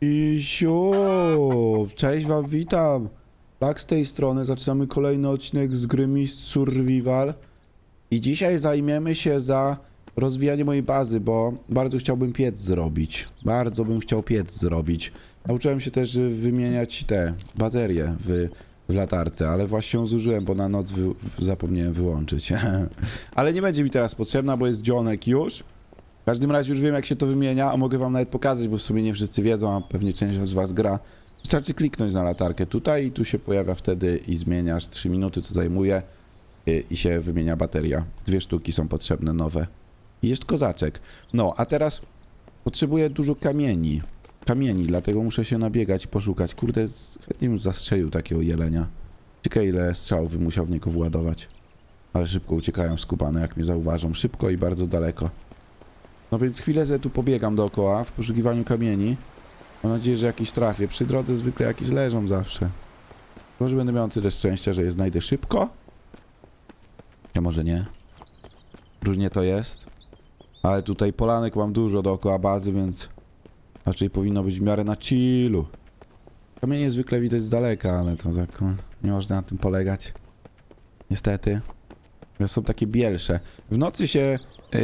I siu, cześć wam, witam. Tak z tej strony zaczynamy kolejny odcinek z gry Mistrz Survival. I dzisiaj zajmiemy się za rozwijanie mojej bazy, bo bardzo chciałbym piec zrobić. Bardzo bym chciał piec zrobić. Nauczyłem się też y, wymieniać te baterie w, w latarce, ale właśnie ją zużyłem, bo na noc wy, zapomniałem wyłączyć. ale nie będzie mi teraz potrzebna, bo jest dzionek już. W każdym razie już wiem jak się to wymienia, a mogę wam nawet pokazać, bo w sumie nie wszyscy wiedzą, a pewnie część z was gra. Wystarczy kliknąć na latarkę tutaj i tu się pojawia wtedy i zmieniasz. 3 minuty to zajmuje i, i się wymienia bateria. Dwie sztuki są potrzebne nowe. I jest kozaczek. No, a teraz potrzebuję dużo kamieni. Kamieni, dlatego muszę się nabiegać poszukać. Kurde, chętnie bym zastrzelił takiego jelenia. Ciekawe ile strzałów bym musiał w niego władować. Ale szybko uciekają skubane, jak mnie zauważą. Szybko i bardzo daleko. No więc chwilę sobie tu pobiegam dookoła w poszukiwaniu kamieni. Mam nadzieję, że jakiś trafię. Przy drodze zwykle jakieś leżą zawsze. Może będę miał tyle szczęścia, że je znajdę szybko? Ja może nie. Różnie to jest. Ale tutaj polanek mam dużo dookoła bazy, więc raczej powinno być w miarę na chillu. Kamienie zwykle widać z daleka, ale to tak o, nie można na tym polegać. Niestety. Są takie bielsze. W nocy się yy,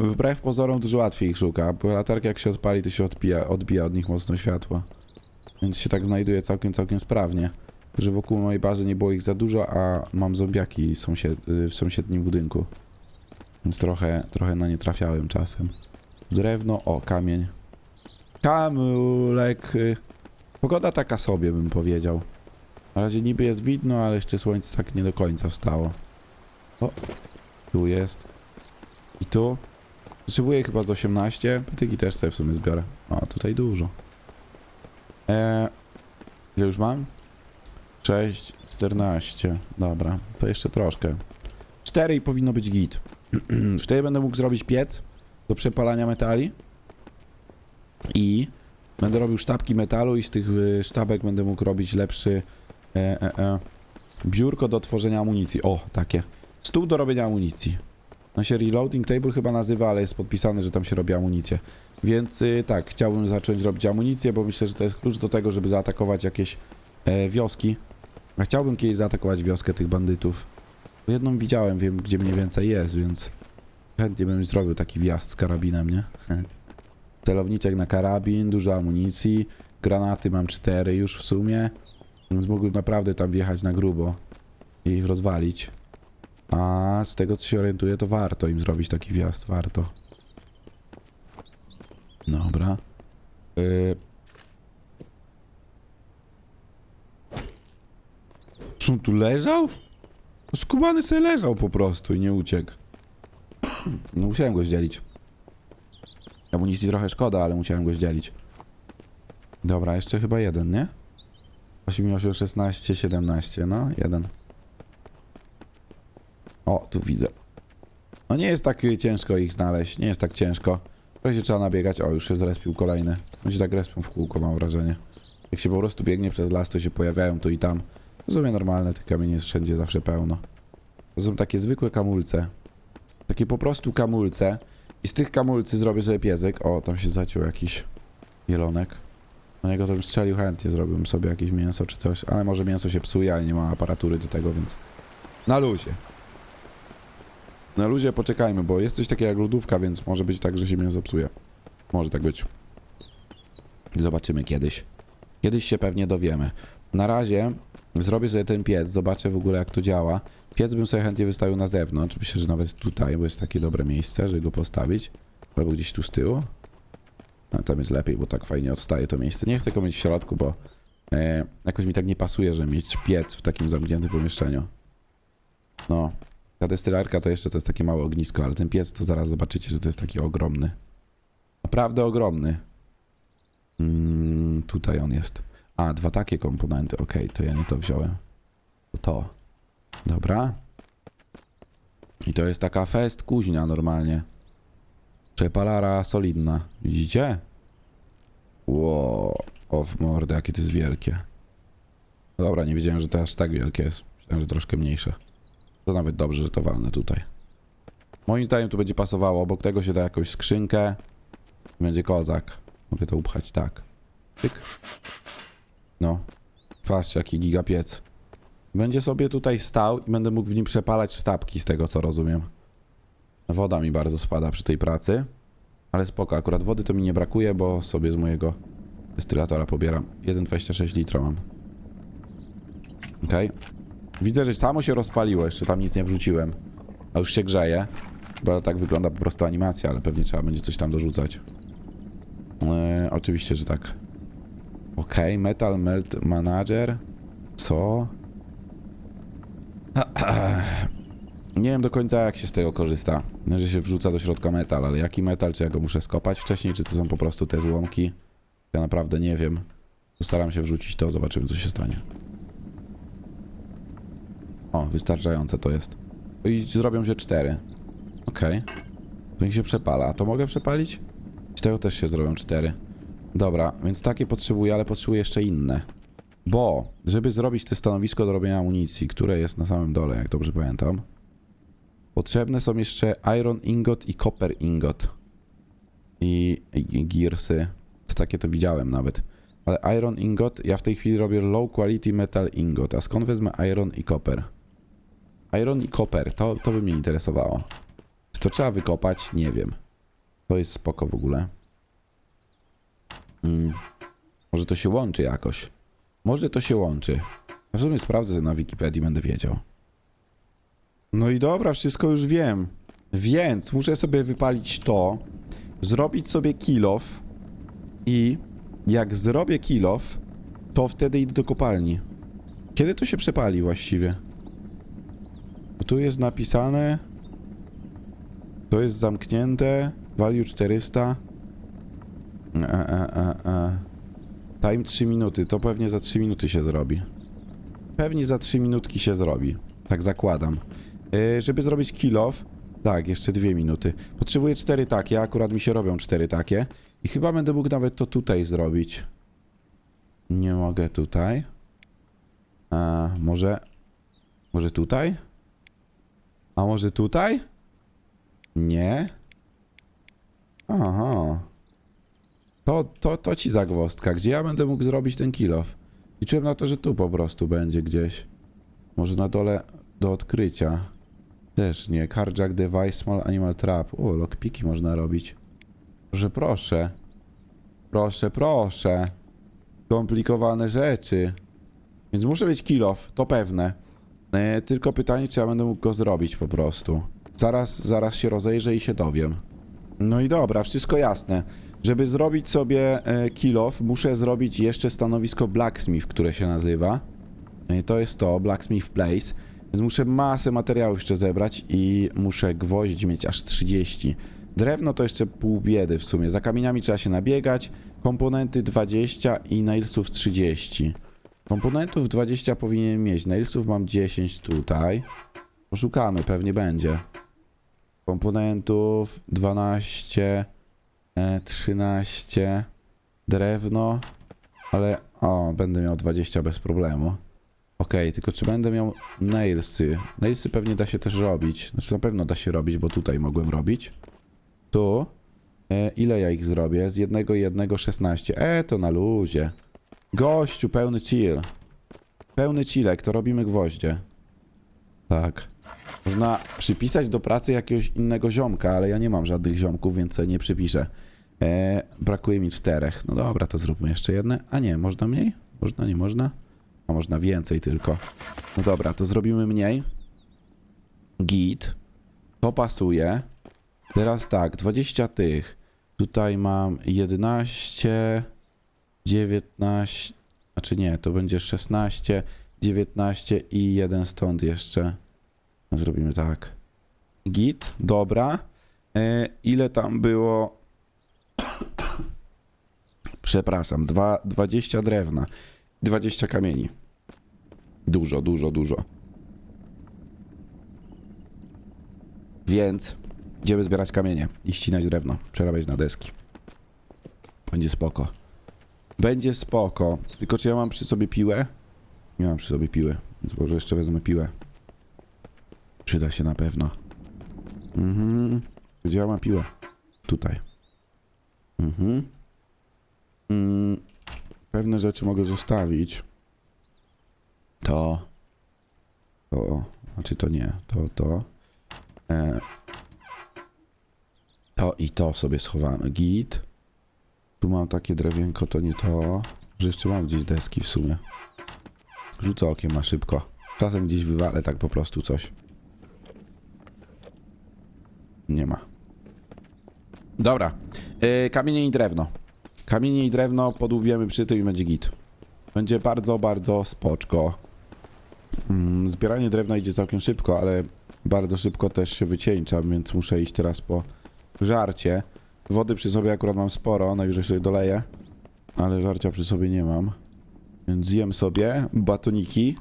wbrew pozorom dużo łatwiej ich szuka, bo latarka jak się odpali, to się odbija, odbija od nich mocno światło. Więc się tak znajduje całkiem, całkiem sprawnie. Że wokół mojej bazy nie było ich za dużo, a mam zombiaki sąsied, w sąsiednim budynku. Więc trochę, trochę na nie trafiałem czasem. Drewno, o, kamień. Kamulek. Pogoda taka sobie, bym powiedział. Na razie niby jest widno, ale jeszcze słońce tak nie do końca wstało. O, tu jest. I tu. Potrzebuję chyba z 18. Patyki też sobie w sumie zbiorę. O, tutaj dużo. Eee, ile już mam? 6, 14. Dobra, to jeszcze troszkę. 4 i powinno być git. Wtedy będę mógł zrobić piec do przepalania metali. I będę robił sztabki metalu i z tych y, sztabek będę mógł robić lepszy e, e, e, biurko do tworzenia amunicji. O, takie. Stół do robienia amunicji. On się reloading table chyba nazywa, ale jest podpisane, że tam się robi amunicję. Więc y, tak, chciałbym zacząć robić amunicję, bo myślę, że to jest klucz do tego, żeby zaatakować jakieś e, wioski. A chciałbym kiedyś zaatakować wioskę tych bandytów. Jedną widziałem, wiem gdzie mniej więcej jest, więc chętnie bym zrobił taki wjazd z karabinem, nie? Celowniczek na karabin, dużo amunicji, granaty mam cztery już w sumie, więc mógłbym naprawdę tam wjechać na grubo i ich rozwalić. A z tego co się orientuję, to warto im zrobić taki wjazd, warto. Dobra. Y... Co on tu leżał? Skubany sobie leżał po prostu i nie uciekł. No musiałem go zdzielić. Amunicji trochę szkoda, ale musiałem go zdzielić. Dobra, jeszcze chyba jeden, nie? 8, 8, 16, 17, no, jeden. O, tu widzę. No nie jest tak y, ciężko ich znaleźć, nie jest tak ciężko. Trochę się trzeba nabiegać, o już się zrespił kolejny. On się tak respią w kółko, mam wrażenie. Jak się po prostu biegnie przez las, to się pojawiają tu i tam. W sumie normalne, tych kamieni jest wszędzie zawsze pełno. To są takie zwykłe kamulce. Takie po prostu kamulce. I z tych kamulcy zrobię sobie piezek. O, tam się zaciął jakiś jelonek. Na niego to bym strzelił chętnie, zrobiłbym sobie jakieś mięso czy coś. Ale może mięso się psuje, ale nie ma aparatury do tego, więc... Na luzie. Na luzie poczekajmy, bo jest coś takiego jak lodówka, więc może być tak, że się mięso psuje. Może tak być. Zobaczymy kiedyś. Kiedyś się pewnie dowiemy. Na razie zrobię sobie ten piec, zobaczę w ogóle jak to działa. Piec bym sobie chętnie wystawił na zewnątrz. Myślę, że nawet tutaj, bo jest takie dobre miejsce, żeby go postawić. Albo gdzieś tu z tyłu. No, tam jest lepiej, bo tak fajnie odstaje to miejsce. Nie chcę go mieć w środku, bo e, jakoś mi tak nie pasuje, że mieć piec w takim zamkniętym pomieszczeniu. No, ta destylarka to jeszcze to jest takie małe ognisko, ale ten piec to zaraz zobaczycie, że to jest taki ogromny. Naprawdę ogromny. Mm, tutaj on jest. A, dwa takie komponenty, okej, to ja nie to wziąłem. To to. Dobra. I to jest taka fest kuźnia normalnie. Przepalara solidna. Widzicie? Ło, o w jakie to jest wielkie. Dobra, nie wiedziałem, że to aż tak wielkie jest. Myślałem, że troszkę mniejsze. To nawet dobrze, że to walnę tutaj. Moim zdaniem tu będzie pasowało. Obok tego się da jakąś skrzynkę. Będzie kozak. Mogę to upchać tak. Tyk. No. Patrzcie, jaki gigapiec. Będzie sobie tutaj stał i będę mógł w nim przepalać sztabki, z tego co rozumiem. Woda mi bardzo spada przy tej pracy. Ale spoko, akurat wody to mi nie brakuje, bo sobie z mojego destylatora pobieram. 1,26 litra mam. Okej. Widzę, że samo się rozpaliło, jeszcze tam nic nie wrzuciłem. A już się grzeje. Bo tak wygląda po prostu animacja, ale pewnie trzeba będzie coś tam dorzucać. Eee, oczywiście, że tak. Okej, Metal Melt Manager. Co? Nie wiem do końca jak się z tego korzysta. Że się wrzuca do środka metal, ale jaki metal, czy ja go muszę skopać wcześniej, czy to są po prostu te złomki? Ja naprawdę nie wiem. Postaram się wrzucić to, zobaczymy co się stanie. O, wystarczające to jest. I zrobią się cztery. Okej. To niech się przepala. To mogę przepalić? Z tego też się zrobią cztery. Dobra, więc takie potrzebuję, ale potrzebuję jeszcze inne. Bo, żeby zrobić te stanowisko do robienia amunicji, które jest na samym dole, jak dobrze pamiętam, potrzebne są jeszcze iron ingot i copper ingot. I, i gearsy. To takie to widziałem nawet. Ale iron ingot, ja w tej chwili robię low quality metal ingot. A skąd wezmę iron i copper? Iron i copper, to, to by mnie interesowało. Czy to trzeba wykopać? Nie wiem. To jest spoko w ogóle. Mm. Może to się łączy jakoś. Może to się łączy. A w sumie sprawdzę na Wikipedii, będę wiedział. No i dobra, wszystko już wiem. Więc muszę sobie wypalić to, zrobić sobie kilof i jak zrobię kilof, to wtedy idę do kopalni. Kiedy to się przepali właściwie? Tu jest napisane... To jest zamknięte. Value 400. E, e, e, e. Time 3 minuty. To pewnie za 3 minuty się zrobi. Pewnie za 3 minutki się zrobi. Tak zakładam. Yy, żeby zrobić kill off. Tak, jeszcze 2 minuty. Potrzebuję 4 takie. Akurat mi się robią 4 takie. I chyba będę mógł nawet to tutaj zrobić. Nie mogę tutaj. A może... Może tutaj? A może tutaj? Nie. Aha. To, to, to ci zagwozdka. Gdzie ja będę mógł zrobić ten kill off? Liczyłem na to, że tu po prostu będzie gdzieś. Może na dole do odkrycia. Też nie. Carjack device, small animal trap. O, lockpiki można robić. Proszę, proszę. Proszę, proszę. Komplikowane rzeczy. Więc muszę mieć kill off, to pewne. E, tylko pytanie, czy ja będę mógł go zrobić po prostu. Zaraz, zaraz się rozejrzę i się dowiem. No i dobra, wszystko jasne. Żeby zrobić sobie e, kill off, muszę zrobić jeszcze stanowisko blacksmith, które się nazywa. I to jest to, blacksmith place. Więc muszę masę materiałów jeszcze zebrać i muszę gwoździ mieć aż 30. Drewno to jeszcze pół biedy w sumie. Za kamieniami trzeba się nabiegać. Komponenty 20 i nailsów 30. Komponentów 20 powinien mieć. Nailsów mam 10 tutaj. Poszukamy, pewnie będzie. Komponentów 12, e, 13, drewno, ale o, będę miał 20 bez problemu. Okej, tylko czy będę miał nailsy? Nailsy pewnie da się też robić. Znaczy na pewno da się robić, bo tutaj mogłem robić. Tu. E, ile ja ich zrobię? Z jednego jednego 16. E, to na luzie. Gościu, pełny chill. Pełny chillek, to robimy gwoździe. Tak. Można przypisać do pracy jakiegoś innego ziomka, ale ja nie mam żadnych ziomków, więc nie przypiszę. E, brakuje mi czterech. No dobra, to zróbmy jeszcze jedne. A nie, można mniej? Można, nie można? A można więcej tylko. No dobra, to zrobimy mniej. Git. To pasuje. Teraz tak, 20 tych. Tutaj mam 11, 19, znaczy nie, to będzie 16, 19 i jeden stąd jeszcze. No, Zrobimy tak. Git, dobra. E, ile tam było? Przepraszam, dwa, 20 drewna, 20 kamieni. Dużo, dużo, dużo. Więc idziemy zbierać kamienie i ścinać drewno, przerabiać na deski. Będzie spoko. Będzie spoko. Tylko czy ja mam przy sobie piłę? Nie mam przy sobie piły, więc może jeszcze wezmę piłę. Przyda się na pewno. Mhm. Gdzie ja mam piłę? Tutaj. Mhm. Mm. pewne rzeczy mogę zostawić. To. To. Znaczy to nie. To, to. E, to i to sobie schowamy. Git. Tu mam takie drewienko, to nie to. Że jeszcze mam gdzieś deski w sumie. Rzucę okiem na szybko. Czasem gdzieś wywalę tak po prostu coś. Nie ma. Dobra. Yy, kamienie i drewno. Kamienie i drewno podłubiemy przy tym i będzie git. Będzie bardzo, bardzo spoczko. Mm, zbieranie drewna idzie całkiem szybko, ale bardzo szybko też się wycieńczam, więc muszę iść teraz po żarcie. Wody przy sobie akurat mam sporo, najwyżej sobie doleję. Ale żarcia przy sobie nie mam. Więc zjem sobie batoniki.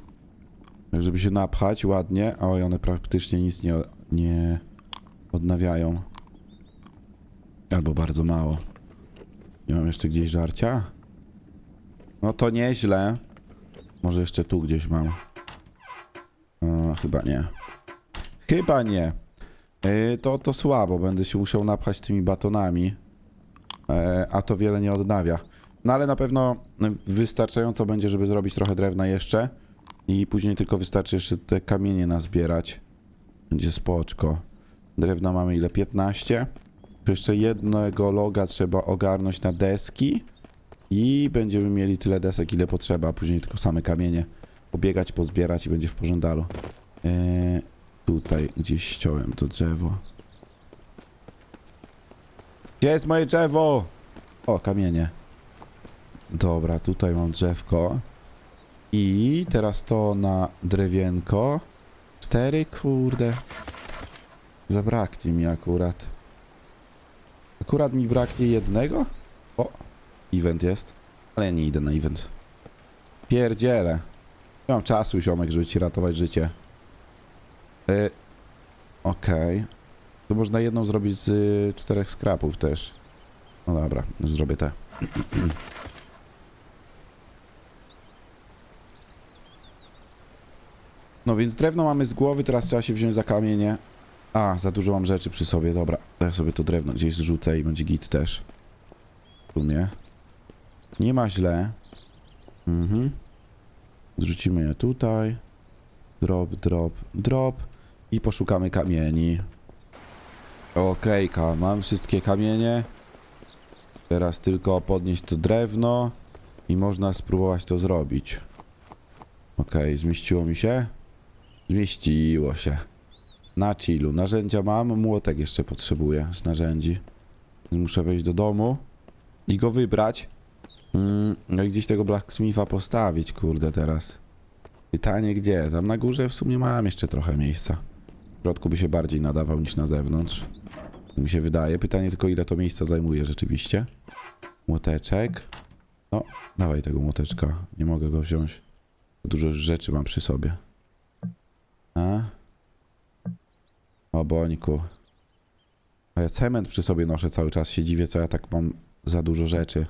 Tak, żeby się napchać ładnie. Oj, one praktycznie nic nie, nie odnawiają. Albo bardzo mało. Nie mam jeszcze gdzieś żarcia? No to nieźle. Może jeszcze tu gdzieś mam. O, chyba nie. Chyba nie. Yy, to, to słabo. Będę się musiał napchać tymi batonami. E, a to wiele nie odnawia. No ale na pewno wystarczająco będzie, żeby zrobić trochę drewna jeszcze. I później tylko wystarczy jeszcze te kamienie nazbierać. Będzie spoczko. Drewna mamy ile? 15. To jeszcze jednego loga trzeba ogarnąć na deski. I będziemy mieli tyle desek, ile potrzeba. A później tylko same kamienie. Pobiegać, pozbierać i będzie w pożądalu. Eee, tutaj gdzieś ściąłem to drzewo. Gdzie jest moje drzewo? O, kamienie. Dobra, tutaj mam drzewko. I teraz to na drewienko. Cztery, kurde. Zabraknie mi akurat. Akurat mi braknie jednego? O, event jest. Ale ja nie idę na event. Pierdziele. Nie mam czasu, ziomek, żeby ci ratować życie. Y Okej. To można jedną zrobić z y, czterech skrapów też. No dobra, już zrobię te. No więc drewno mamy z głowy, teraz trzeba się wziąć za kamienie. A, za dużo mam rzeczy przy sobie, dobra. Ja sobie to drewno gdzieś zrzucę i będzie git też. W sumie. Nie ma źle. Mhm. Zrzucimy je tutaj. Drop, drop, drop. I poszukamy kamieni. Okejka, mam wszystkie kamienie. Teraz tylko podnieść to drewno i można spróbować to zrobić. Okej, zmieściło mi się? Zmieściło się. Na chillu. Narzędzia mam, młotek jeszcze potrzebuję z narzędzi. Muszę wejść do domu i go wybrać. Mm, no i gdzieś tego blacksmitha postawić, kurde, teraz. Pytanie gdzie? Tam na górze w sumie mam jeszcze trochę miejsca. W środku by się bardziej nadawał niż na zewnątrz. Mi się wydaje. Pytanie tylko ile to miejsca zajmuje rzeczywiście. Młoteczek. No, dawaj tego młoteczka. Nie mogę go wziąć. Dużo rzeczy mam przy sobie. A? O bońku. A ja cement przy sobie noszę cały czas. Się dziwię, co ja tak mam za dużo rzeczy.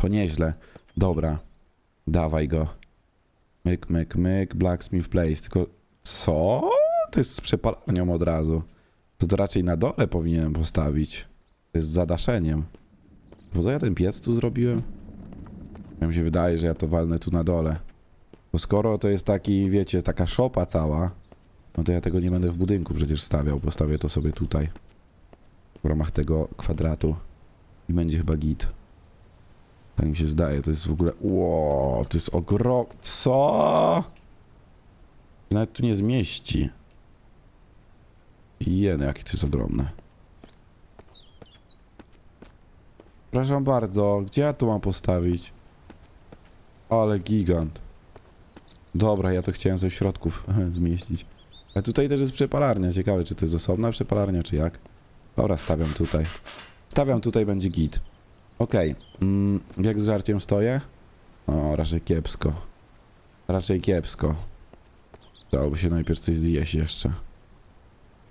To nieźle. Dobra. Dawaj go. Myk, myk, myk. Blacksmith place. Tylko co? To jest z przepalarnią od razu. To, to raczej na dole powinienem postawić. To jest z zadaszeniem. Po co ja ten piec tu zrobiłem? Ja mi się wydaje, że ja to walnę tu na dole. Bo skoro to jest taki, wiecie, taka szopa cała, no to ja tego nie będę w budynku przecież stawiał. Postawię to sobie tutaj. W ramach tego kwadratu. I będzie chyba git. Tak mi się zdaje, to jest w ogóle... Ło, to jest ogrom... Co? Nawet tu nie zmieści. Jeny, jakie to jest ogromne. Przepraszam bardzo, gdzie ja to mam postawić? Ale gigant. Dobra, ja to chciałem ze środków zmieścić. A tutaj też jest przepalarnia. Ciekawe, czy to jest osobna przepalarnia, czy jak? Dobra, stawiam tutaj. Stawiam tutaj, będzie git. Okej. Mm, jak z żarciem stoję? O, raczej kiepsko. Raczej kiepsko. Dałoby się najpierw coś zjeść jeszcze.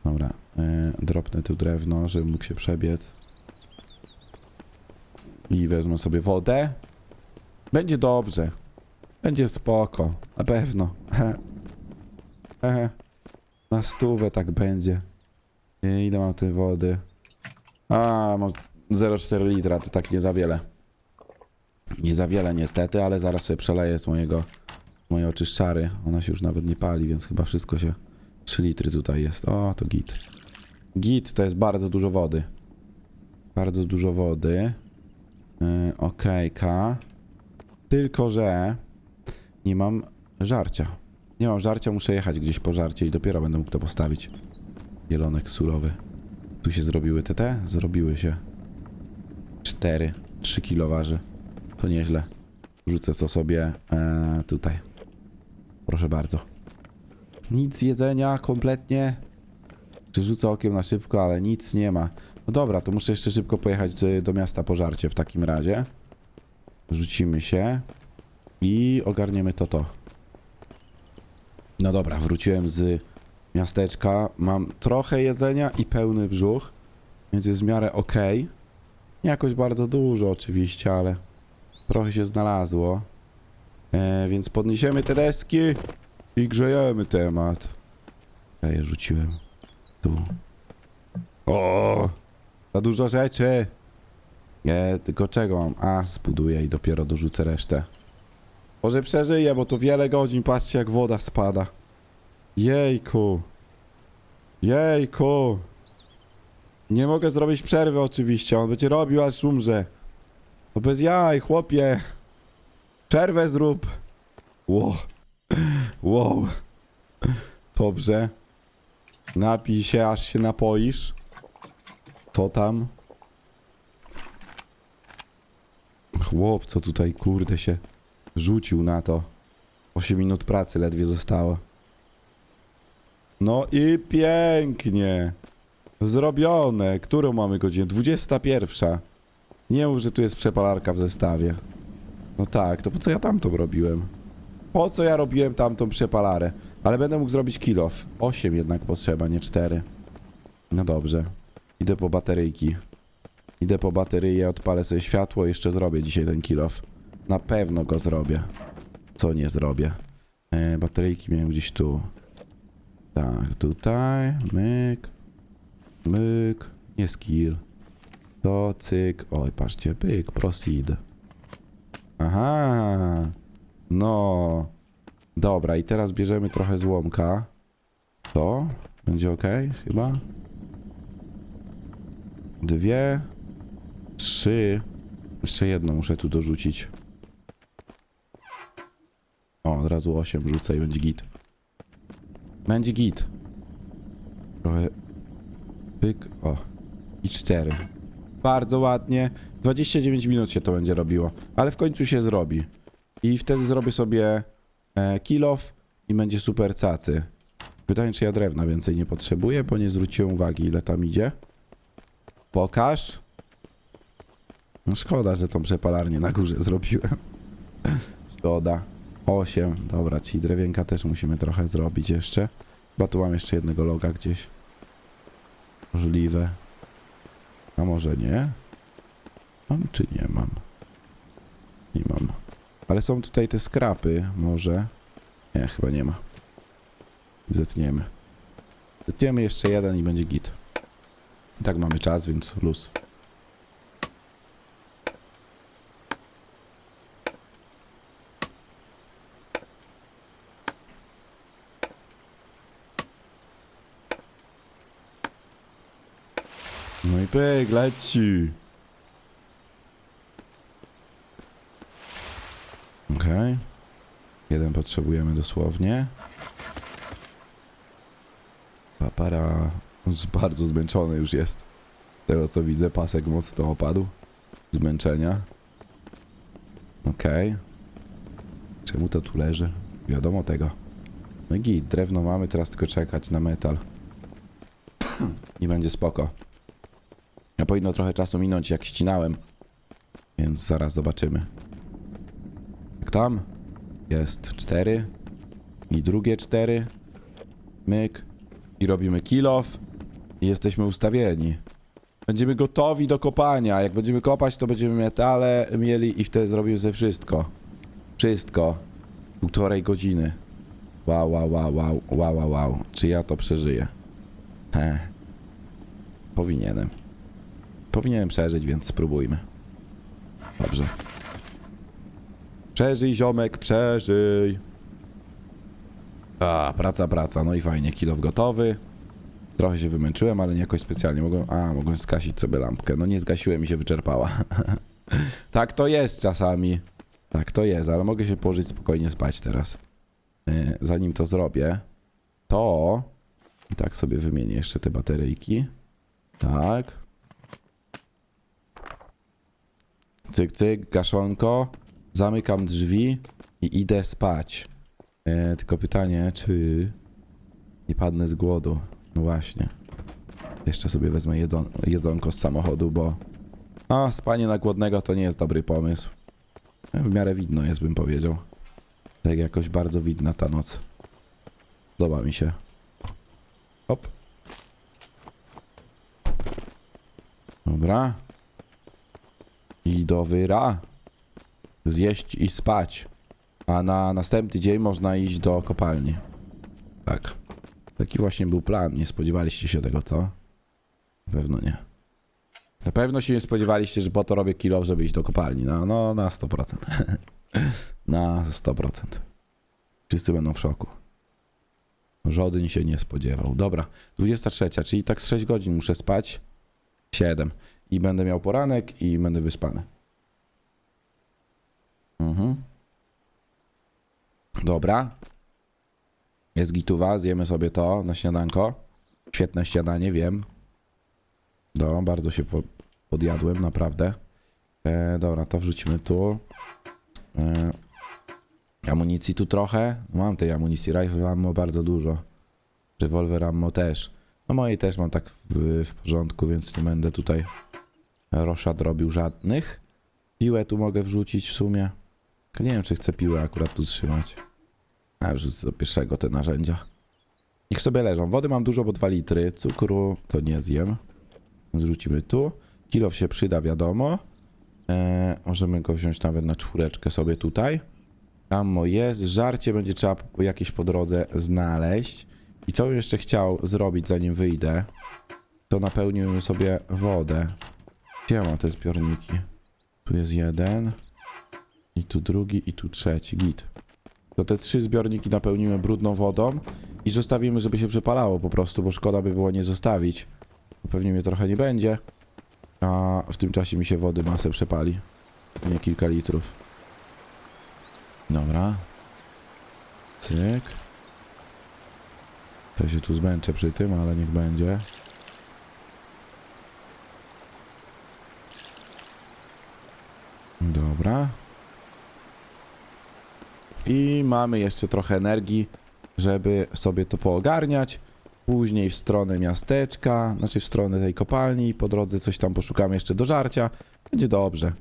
Dobra. Yy, dropnę tu drewno, żebym mógł się przebiec. I wezmę sobie wodę. Będzie dobrze. Będzie spoko. Na pewno. Na stówę tak będzie. I ile mam tej wody? A, mam 0,4 litra, to tak nie za wiele. Nie za wiele niestety, ale zaraz sobie przeleję z mojego mojej oczyszczary. Ona się już nawet nie pali, więc chyba wszystko się... 3 litry tutaj jest. O, to git. Git to jest bardzo dużo wody. Bardzo dużo wody. Yy, Okejka. Tylko, że nie mam żarcia. Nie mam żarcia, muszę jechać gdzieś po żarcie i dopiero będę mógł to postawić. Jelonek surowy. Tu się zrobiły te te? Zrobiły się. 4. 3 kilo waży. To nieźle. Rzucę to sobie e, tutaj. Proszę bardzo. Nic jedzenia kompletnie. Rzucę okiem na szybko, ale nic nie ma. No dobra, to muszę jeszcze szybko pojechać do, do miasta po żarcie w takim razie. Rzucimy się i ogarniemy to to. No dobra, wróciłem z miasteczka. Mam trochę jedzenia i pełny brzuch, więc jest w miarę ok. Nie jakoś bardzo dużo oczywiście, ale trochę się znalazło. E, więc podniesiemy te deski i grzejemy temat. Ja je rzuciłem. Tu. O! Za dużo rzeczy! Nie, tylko czego mam? A, zbuduję i dopiero dorzucę resztę. Może przeżyję, bo to wiele godzin. Patrzcie, jak woda spada. Jejku. Jejku. Nie mogę zrobić przerwy oczywiście. On będzie robił, aż umrze. To bez jaj, chłopie. Przerwę zrób. Wow. Wow. Dobrze. Napij się, aż się napoisz. Co tam? Chłop, co tutaj, kurde, się rzucił na to. 8 minut pracy ledwie zostało. No i pięknie. Zrobione. Którą mamy godzinę? 21. Nie mów, że tu jest przepalarka w zestawie. No tak, to po co ja tamtą robiłem? Po co ja robiłem tamtą przepalarę? Ale będę mógł zrobić kilof. 8 jednak potrzeba, nie 4. No dobrze. Idę po bateryjki. Idę po bateryję, odpalę sobie światło jeszcze zrobię dzisiaj ten kilof. Na pewno go zrobię. Co nie zrobię? E, bateryjki miałem gdzieś tu. Tak, tutaj. Myk. Myk. Nie skill. To cyk. Oj, patrzcie. Pyk. Proceed. Aha. No. Dobra, i teraz bierzemy trochę złomka. To. Będzie ok, chyba. Dwie. Trzy. Jeszcze jedno muszę tu dorzucić. O, od razu 8 rzucę i będzie git. Będzie git. Trochę. Pyk. O. I 4. Bardzo ładnie. 29 minut się to będzie robiło. Ale w końcu się zrobi. I wtedy zrobię sobie e, kill off i będzie super cacy. Pytanie, czy ja drewna więcej nie potrzebuję, bo nie zwróciłem uwagi, ile tam idzie. Pokaż. No szkoda, że tą przepalarnię na górze zrobiłem. Szkoda. 8. Dobra, ci drewienka też musimy trochę zrobić jeszcze. Chyba tu mam jeszcze jednego loga gdzieś. Możliwe. A może nie? Mam czy nie mam? Nie mam. Ale są tutaj te skrapy, może. Nie, chyba nie ma. Zetniemy. Zetniemy jeszcze jeden i będzie git. I tak mamy czas, więc luz. No i pyk, leci. Okej. Jeden potrzebujemy dosłownie. Papara z bardzo zmęczony już jest. Z tego co widzę, pasek mocno opadł. Zmęczenia. Okej. Czemu to tu leży? Wiadomo tego. No i drewno mamy, teraz tylko czekać na metal. I będzie spoko. Ja powinno trochę czasu minąć, jak ścinałem. Więc zaraz zobaczymy. Jak tam? Jest cztery. I drugie cztery. Myk. I robimy kill off. I jesteśmy ustawieni. Będziemy gotowi do kopania. Jak będziemy kopać, to będziemy metale mieli i wtedy zrobimy ze wszystko. Wszystko. Półtorej godziny. Wow, wow, wow, wow, wow, wow, wow. Czy ja to przeżyję? He. Powinienem. Powinienem przeżyć, więc spróbujmy. Dobrze. Przeżyj, ziomek, przeżyj. A, praca, praca. No i fajnie, kilo gotowy. Trochę się wymęczyłem, ale nie jakoś specjalnie. Mogłem, a, mogłem skasić sobie lampkę. No nie zgasiłem i się wyczerpała. tak to jest czasami. Tak to jest, ale mogę się położyć spokojnie spać teraz. E, Zanim to zrobię, to... Tak sobie wymienię jeszcze te bateryjki. Tak. Cyk, cyk, gaszonko. Zamykam drzwi i idę spać. E, tylko pytanie, czy nie padnę z głodu? No właśnie. Jeszcze sobie wezmę jedzon jedzonko z samochodu, bo a, spanie na głodnego to nie jest dobry pomysł. E, W miarę widno jest, bym powiedział. Tak jakoś bardzo widna ta noc. Podoba mi się. Hop. Dobra. I do wyra. Zjeść i spać. A na następny dzień można iść do kopalni. Tak. Taki właśnie był plan. Nie spodziewaliście się tego, co? Na pewno nie. Na pewno się nie spodziewaliście, że po to robię kilo, żeby iść do kopalni. No, no na 100%. na 100%. Wszyscy będą w szoku. Żaden się nie spodziewał. Dobra, 23, czyli tak z 6 godzin muszę spać. 7. I będę miał poranek i będę wyspany. Mhm. Dobra. Jest gituwa, zjemy sobie to na śniadanko. Świetne śniadanie, wiem. No, bardzo się po, podjadłem, naprawdę. E, dobra, to wrzucimy tu. E, amunicji tu trochę. Mam tej amunicji, rifle ammo bardzo dużo. Rewolwer ammo też. No mojej też mam tak w, w porządku, więc nie będę tutaj roszad robił żadnych. Piłę tu mogę wrzucić w sumie. Tylko nie wiem, czy chcę piłę akurat tu trzymać. A wrzucę do pierwszego te narzędzia. Niech sobie leżą. Wody mam dużo, bo 2 litry. Cukru to nie zjem. Zrzucimy tu. Kilof się przyda, wiadomo. Eee, możemy go wziąć nawet na czwóreczkę sobie tutaj. Ammo jest. Żarcie będzie trzeba po- jakieś po drodze znaleźć. I co bym jeszcze chciał zrobić, zanim wyjdę, to napełniłbym sobie wodę. Gdzie mam te zbiorniki? Tu jest jeden. I tu drugi, i tu trzeci. Git. To te trzy zbiorniki napełnimy brudną wodą i zostawimy, żeby się przepalało po prostu, bo szkoda by było nie zostawić. Pewnie mnie trochę nie będzie. A w tym czasie mi się wody masę przepali. Nie kilka litrów. Dobra. Cyk. Ja się tu zmęczę przy tym, ale niech będzie. Dobra. I mamy jeszcze trochę energii, żeby sobie to poogarniać. Później w stronę miasteczka, znaczy w stronę tej kopalni. Po drodze coś tam poszukamy jeszcze do żarcia. Będzie dobrze.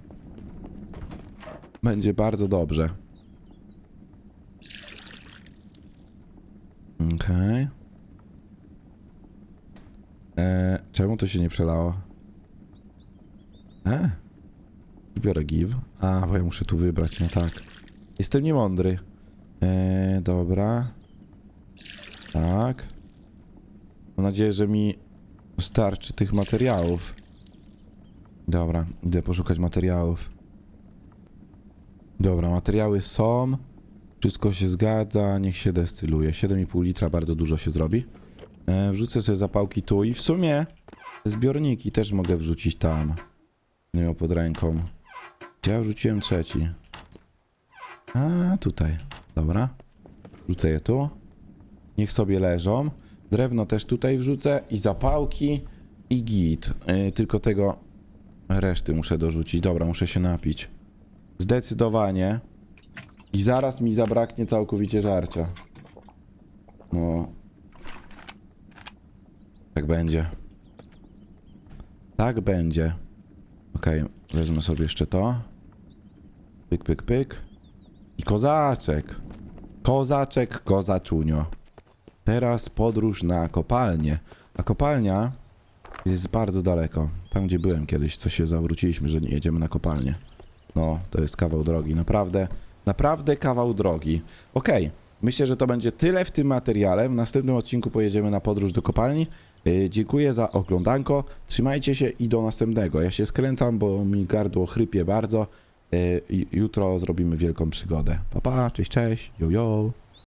Będzie bardzo dobrze. Okej. Eee, czemu to się nie przelało? E? Biorę give. A, bo ja muszę tu wybrać, no tak. Jestem niemądry. Eee, dobra. Tak. Mam nadzieję, że mi starczy tych materiałów. Dobra, idę poszukać materiałów. Dobra, materiały są. Wszystko się zgadza, niech się destyluje. 7,5 litra bardzo dużo się zrobi. E, wrzucę sobie zapałki tu i w sumie zbiorniki też mogę wrzucić tam. Nie miał pod ręką. Ja wrzuciłem trzeci? A, tutaj. Dobra. Wrzucę je tu. Niech sobie leżą. Drewno też tutaj wrzucę i zapałki i git. Yy, tylko tego reszty muszę dorzucić. Dobra, muszę się napić. Zdecydowanie. I zaraz mi zabraknie całkowicie żarcia. No. Tak będzie. Tak będzie. Okej, wezmę sobie jeszcze to. Pyk, pyk, pyk. I kozaczek. Kozaczek, kozaczunio. Teraz podróż na kopalnię. A kopalnia jest bardzo daleko. Tam, gdzie byłem kiedyś, co się zawróciliśmy, że nie jedziemy na kopalnię. No, to jest kawał drogi. Naprawdę, naprawdę kawał drogi. Okej, myślę, że to będzie tyle w tym materiale. W następnym odcinku pojedziemy na podróż do kopalni. Yy, dziękuję za oglądanko. Trzymajcie się i do następnego. Ja się skręcam, bo mi gardło chrypie bardzo. Y, ju- jutro zrobimy wielką przygodę. Pa, pa, cześć, cześć, yo, yo.